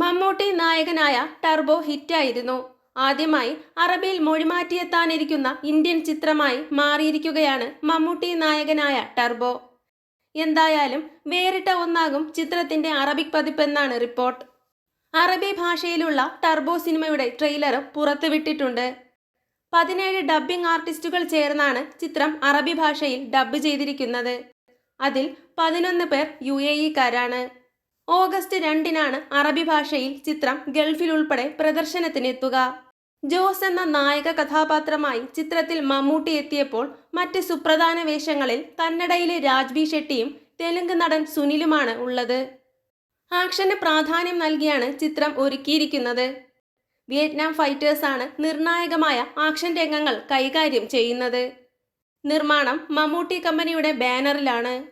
മമ്മൂട്ടി നായകനായ ടർബോ ഹിറ്റായിരുന്നു. ആദ്യമായി അറബിയിൽ മൊഴിമാറ്റിയെത്താനിരിക്കുന്ന ഇന്ത്യൻ ചിത്രമായി മാറിയിരിക്കുകയാണ് മമ്മൂട്ടി നായകനായ ടർബോ. എന്തായാലും വേറിട്ട ഒന്നാകും ചിത്രത്തിന്റെ അറബിക് പതിപ്പെന്നാണ് റിപ്പോർട്ട്. അറബി ഭാഷയിലുള്ള ടർബോ സിനിമയുടെ ട്രെയിലർ പുറത്തുവിട്ടിട്ടുണ്ട്. പതിനേഴ് ഡബ്ബിംഗ് ആർട്ടിസ്റ്റുകൾ ചേർന്നാണ് ചിത്രം അറബി ഭാഷയിൽ ഡബ്ബ് ചെയ്തിരിക്കുന്നത്. അതിൽ പതിനൊന്ന് പേർ യു എ ഇക്കാരാണ്. ഓഗസ്റ്റ് രണ്ടിനാണ് അറബി ഭാഷയിൽ ചിത്രം ഗൾഫിൽ ഉൾപ്പെടെ പ്രദർശനത്തിനെത്തുക. ജോസ് എന്ന നായക കഥാപാത്രമായി ചിത്രത്തിൽ മമ്മൂട്ടി എത്തിയപ്പോൾ മറ്റ് സുപ്രധാന വേഷങ്ങളിൽ കന്നഡയിലെ രാജ്ബി ഷെട്ടിയും തെലുങ്ക് നടൻ സുനിലുമാണ് ഉള്ളത്. ആക്ഷന് പ്രാധാന്യം നൽകിയാണ് ചിത്രം ഒരുക്കിയിരിക്കുന്നത്. വിയറ്റ്നാം ഫൈറ്റേഴ്സാണ് നിർണായകമായ ആക്ഷൻ രംഗങ്ങൾ കൈകാര്യം ചെയ്യുന്നത്. നിർമ്മാണം മമ്മൂട്ടി കമ്പനിയുടെ ബാനറിലാണ്.